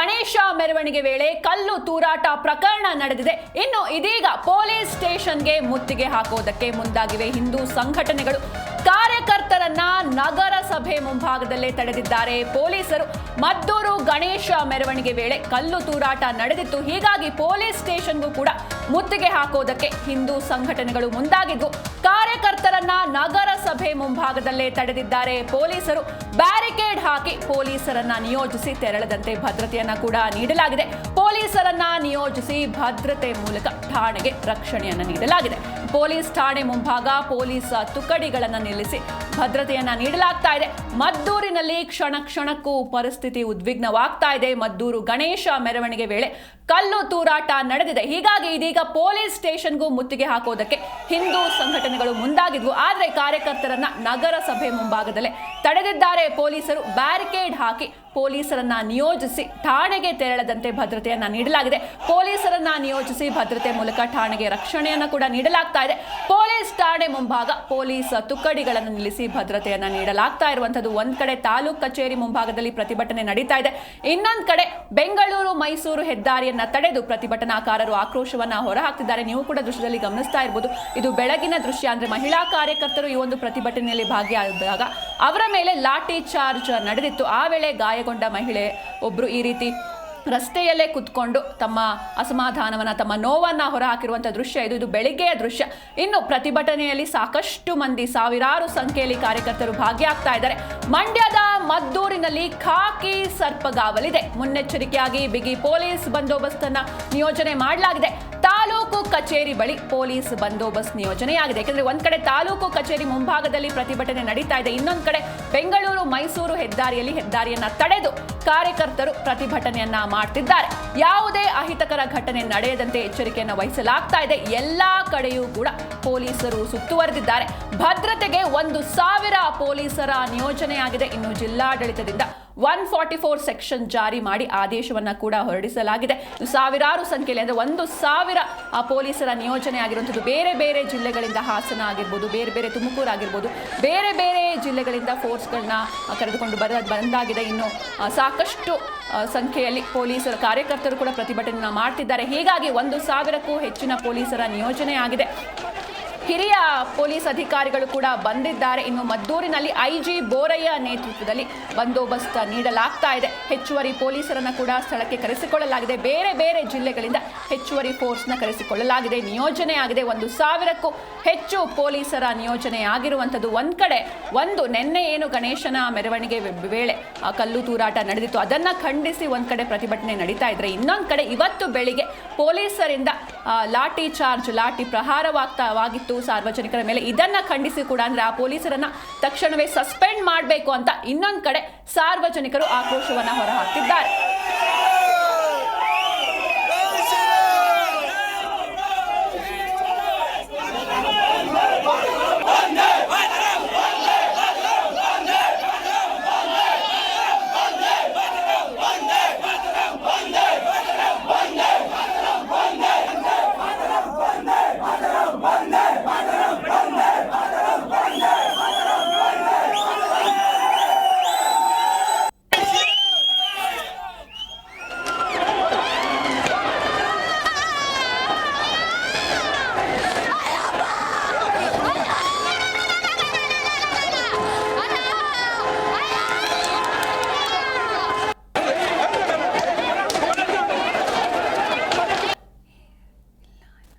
ಗಣೇಶ ಮೆರವಣಿಗೆ ವೇಳೆ ಕಲ್ಲು ತೂರಾಟ ಪ್ರಕರಣ ನಡೆದಿದೆ. ಇನ್ನು ಇದೀಗ ಪೊಲೀಸ್ ಸ್ಟೇಷನ್ಗೆ ಮುತ್ತಿಗೆ ಹಾಕೋದಕ್ಕೆ ಮುಂದಾಗಿವೆ. ಹಿಂದೂ ಸಂಘಟನೆಗಳು ಕಾರ್ಯಕರ್ತರನ್ನ ನಗರಸಭೆ ಮುಂಭಾಗದಲ್ಲೇ ತಡೆದಿದ್ದಾರೆ. ಪೊಲೀಸರು ಮದ್ದೂರು ಗಣೇಶ ಮೆರವಣಿಗೆ ವೇಳೆ ಕಲ್ಲು ತೂರಾಟ ನಡೆದಿತ್ತು. ಹೀಗಾಗಿ ಪೊಲೀಸ್ ಸ್ಟೇಷನ್ಗೂ ಕೂಡ ಮುತ್ತಿಗೆ ಹಾಕೋದಕ್ಕೆ ಹಿಂದೂ ಸಂಘಟನೆಗಳು ಮುಂದಾಗಿದ್ದು, ಕಾರ್ಯಕರ್ತರನ್ನ ನಗರಸಭೆ ಮುಂಭಾಗದಲ್ಲೇ ತಡೆದಿದ್ದಾರೆ. ಪೊಲೀಸರು ಬ್ಯಾರಿಕೇಡ್ ಹಾಕಿ ಪೊಲೀಸರನ್ನ ನಿಯೋಜಿಸಿ ತೆರಳದಂತೆ ಭದ್ರತೆಯನ್ನ ಕೂಡ ನೀಡಲಾಗಿದೆ. ಪೊಲೀಸರನ್ನ ನಿಯೋಜಿಸಿ ಭದ್ರತೆ ಮೂಲಕ ಠಾಣೆಗೆ ರಕ್ಷಣೆಯನ್ನ ನೀಡಲಾಗಿದೆ. ಪೊಲೀಸ್ ಠಾಣೆ ಮುಂಭಾಗ ಪೊಲೀಸ್ ತುಕಡಿಗಳನ್ನ ನಿಲ್ಲಿಸಿ ಭದ್ರತೆಯನ್ನ ನೀಡಲಾಗ್ತಾ ಇದೆ. ಮದ್ದೂರಿನಲ್ಲಿ ಕ್ಷಣ ಕ್ಷಣಕ್ಕೂ ಪರಿಸ್ಥಿತಿ ಉದ್ವಿಗ್ನವಾಗ್ತಾ ಇದೆ. ಮದ್ದೂರು ಗಣೇಶ ಮೆರವಣಿಗೆ ವೇಳೆ ಕಲ್ಲು ತೂರಾಟ ನಡೆದಿದೆ. ಹೀಗಾಗಿ ಇದೀಗ ಪೊಲೀಸ್ ಸ್ಟೇಷನ್ಗೂ ಮುತ್ತಿಗೆ ಹಾಕೋದಕ್ಕೆ ಹಿಂದೂ ಸಂಘಟನೆಗಳು ಮುಂದಾಗಿದ್ವು. ಆದರೆ ಕಾರ್ಯಕರ್ತರನ್ನ ನಗರಸಭೆ ಮುಂಭಾಗದಲ್ಲೇ ತಡೆದಿದ್ದಾರೆ ಪೊಲೀಸರು. ಬ್ಯಾರಿಕೇಡ್ ಹಾಕಿ ಪೊಲೀಸರನ್ನ ನಿಯೋಜಿಸಿ ಠಾಣೆಗೆ ತೆರಳದಂತೆ ಭದ್ರತೆಯನ್ನ ನೀಡಲಾಗಿದೆ. ಪೊಲೀಸರನ್ನ ನಿಯೋಜಿಸಿ ಭದ್ರತೆ ಮೂಲಕ ಠಾಣೆಗೆ ರಕ್ಷಣೆಯನ್ನು ಕೂಡ ನೀಡಲಾಗ್ತಾ ಇದೆ. ಪೊಲೀಸ್ ಠಾಣೆ ಮುಂಭಾಗ ಪೊಲೀಸ್ ತುಕ್ಕಡಿಗಳನ್ನು ನಿಲ್ಲಿಸಿ ಭದ್ರತೆಯನ್ನ ನೀಡಲಾಗ್ತಾ ಇರುವಂತದ್ದು ಒಂದ್ ಕಡೆ ತಾಲೂಕ್ ಕಚೇರಿ ಮುಂಭಾಗದಲ್ಲಿ ಪ್ರತಿಭಟನೆ ನಡೀತಾ ಇದೆ. ಇನ್ನೊಂದ್ ಕಡೆ ಬೆಂಗಳೂರು, ಮೈಸೂರು ಹೆದ್ದಾರಿಯನ್ನ ತಡೆದು ಪ್ರತಿಭಟನಾಕಾರರು ಆಕ್ರೋಶವನ್ನ ಹೊರಹಾಕ್ತಿದ್ದಾರೆ. ನೀವು ಕೂಡ ದೃಶ್ಯದಲ್ಲಿ ಗಮನಿಸ್ತಾ ಇರಬಹುದು ಇದು ಬೆಳಗಿನ ದೃಶ್ಯ. ಅಂದ್ರೆ ಮಹಿಳಾ ಕಾರ್ಯಕರ್ತರು ಈ ಒಂದು ಪ್ರತಿಭಟನೆಯಲ್ಲಿ ಭಾಗಿಯಾದಾಗ ಅವರ ಮೇಲೆ ಲಾಠಿ ಚಾರ್ಜ್ ನಡೆದಿತ್ತು. ಆ ವೇಳೆ ಗಾಯಗೊಂಡ ಮಹಿಳೆ ಒಬ್ರು ಈ ರೀತಿ ರಸ್ತೆಯಲ್ಲೇ ಕುತ್ಕೊಂಡು ತಮ್ಮ ಅಸಮಾಧಾನವನ್ನು, ತಮ್ಮ ನೋವನ್ನು ಹೊರಹಾಕಿರುವಂಥ ದೃಶ್ಯ ಇದು. ಇದು ಬೆಳಿಗ್ಗೆಯ ದೃಶ್ಯ. ಇನ್ನು ಪ್ರತಿಭಟನೆಯಲ್ಲಿ ಸಾಕಷ್ಟು ಮಂದಿ, ಸಾವಿರಾರು ಸಂಖ್ಯೆಯಲ್ಲಿ ಕಾರ್ಯಕರ್ತರು ಭಾಗಿಯಾಗ್ತಾ ಇದ್ದಾರೆ. ಮಂಡ್ಯದ ಮದ್ದೂರಿನಲ್ಲಿ ಖಾಕಿ ಸರ್ಪಗಾವಲಿದೆ. ಮುನ್ನೆಚ್ಚರಿಕೆಯಾಗಿ ಬಿಗಿ ಪೊಲೀಸ್ ಬಂದೋಬಸ್ತನ್ನ ನಿಯೋಜನೆ ಮಾಡಲಾಗಿದೆ. ತಾಲೂಕು ಕಚೇರಿ ಬಳಿ ಪೊಲೀಸ್ ಬಂದೋಬಸ್ತ್ ನಿಯೋಜನೆಯಾಗಿದೆ. ಯಾಕಂದ್ರೆ ಒಂದ್ ಕಡೆ ತಾಲೂಕು ಕಚೇರಿ ಮುಂಭಾಗದಲ್ಲಿ ಪ್ರತಿಭಟನೆ ನಡೀತಾ ಇದೆ. ಇನ್ನೊಂದ್ ಕಡೆ ಬೆಂಗಳೂರು, ಮೈಸೂರು ಹೆದ್ದಾರಿಯಲ್ಲಿ ಹೆದ್ದಾರಿಯನ್ನ ತಡೆದು ಕಾರ್ಯಕರ್ತರು ಪ್ರತಿಭಟನೆಯನ್ನ ಮಾಡ್ತಿದ್ದಾರೆ. ಯಾವುದೇ ಅಹಿತಕರ ಘಟನೆ ನಡೆಯದಂತೆ ಎಚ್ಚರಿಕೆಯನ್ನು ವಹಿಸಲಾಗ್ತಾ ಇದೆ. ಎಲ್ಲಾ ಕಡೆಯೂ ಕೂಡ ಪೊಲೀಸರು ಸುತ್ತುವರೆದಿದ್ದಾರೆ. ಭದ್ರತೆಗೆ ಒಂದು ಸಾವಿರ ಪೊಲೀಸರ ನಿಯೋಜನೆಯಾಗಿದೆ ಇನ್ನು ಜಿಲ್ಲಾಡಳಿತದಿಂದ ಒನ್ ಫಾರ್ಟಿ ಫೋರ್ ಸೆಕ್ಷನ್ ಜಾರಿ ಮಾಡಿ ಆದೇಶವನ್ನ ಕೂಡ ಹೊರಡಿಸಲಾಗಿದೆ. ಸಾವಿರಾರು ಸಂಖ್ಯೆಯಲ್ಲಿ ಅಂದರೆ ಒಂದು ಸಾವಿರ ಪೊಲೀಸರ ನಿಯೋಜನೆ ಆಗಿರುವಂಥದ್ದು. ಬೇರೆ ಬೇರೆ ಜಿಲ್ಲೆಗಳಿಂದ ಹಾಸನ ಆಗಿರ್ಬೋದು, ಬೇರೆ ಬೇರೆ ತುಮಕೂರು ಆಗಿರ್ಬೋದು, ಬೇರೆ ಬೇರೆ ಜಿಲ್ಲೆಗಳಿಂದ ಫೋರ್ಸ್ಗಳನ್ನ ಕರೆದುಕೊಂಡು ಬರ, ಬಂದಾಗಿದೆ. ಇನ್ನು ಸಾಕಷ್ಟು ಸಂಖ್ಯೆಯಲ್ಲಿ ಪೊಲೀಸರ, ಕಾರ್ಯಕರ್ತರು ಕೂಡ ಪ್ರತಿಭಟನೆ ಮಾಡ್ತಿದ್ದಾರೆ. ಹೀಗಾಗಿ ಒಂದು ಸಾವಿರಕ್ಕೂ ಹೆಚ್ಚಿನ ಪೊಲೀಸರ ನಿಯೋಜನೆ ಆಗಿದೆ ಹಿರಿಯ ಪೊಲೀಸ್ ಅಧಿಕಾರಿಗಳು ಕೂಡ ಬಂದಿದ್ದಾರೆ. ಇನ್ನು ಮದ್ದೂರಿನಲ್ಲಿ ಐಜಿ ಬೋರಯ್ಯ ನೇತೃತ್ವದಲ್ಲಿ ಬಂದೋಬಸ್ತ್ ನೀಡಲಾಗ್ತಾ ಇದೆ. ಹೆಚ್ಚುವರಿ ಪೊಲೀಸರನ್ನು ಕೂಡ ಸ್ಥಳಕ್ಕೆ ಕರೆಸಿಕೊಳ್ಳಲಾಗಿದೆ. ಬೇರೆ ಬೇರೆ ಜಿಲ್ಲೆಗಳಿಂದ ಹೆಚ್ಚುವರಿ ಫೋರ್ಸ್ನ ಕರೆಸಿಕೊಳ್ಳಲಾಗಿದೆ. ನಿಯೋಜನೆಯಾಗಿದೆ. ಒಂದು ಸಾವಿರಕ್ಕೂ ಹೆಚ್ಚು ಪೊಲೀಸರ ನಿಯೋಜನೆ ಆಗಿರುವಂಥದ್ದು ಒಂದ್ ಕಡೆ ಒಂದು ನಿನ್ನೆ ಏನು ಗಣೇಶನ ಮೆರವಣಿಗೆ ವೇಳೆ ಕಲ್ಲು ತೂರಾಟ ನಡೆದಿತ್ತು. ಅದನ್ನ ಖಂಡಿಸಿ ಒಂದು ಕಡೆ ಪ್ರತಿಭಟನೆ ನಡೀತಾ ಇದ್ರೆ ಇನ್ನೊಂದು ಕಡೆ ಇವತ್ತು ಬೆಳಿಗ್ಗೆ ಪೊಲೀಸರಿಂದ ಲಾಠಿ ಚಾರ್ಜ್, ಲಾಠಿ ಪ್ರಹಾರವಾಗ್ತಾವಾಗಿತ್ತು ಸಾರ್ವಜನಿಕರ ಮೇಲೆ. ಇದನ್ನ ಖಂಡಿಸಿ ಕೂಡ ಅಂದ್ರೆ ಆ ಪೊಲೀಸರನ್ನ ತಕ್ಷಣವೇ ಸಸ್ಪೆಂಡ್ ಮಾಡಬೇಕು ಅಂತ ಇನ್ನೊಂದು ಕಡೆ ಸಾರ್ವಜನಿಕರು ಆಕ್ರೋಶವನ್ನ ಹೊರಹಾಕ್ತಿದ್ದಾರೆ.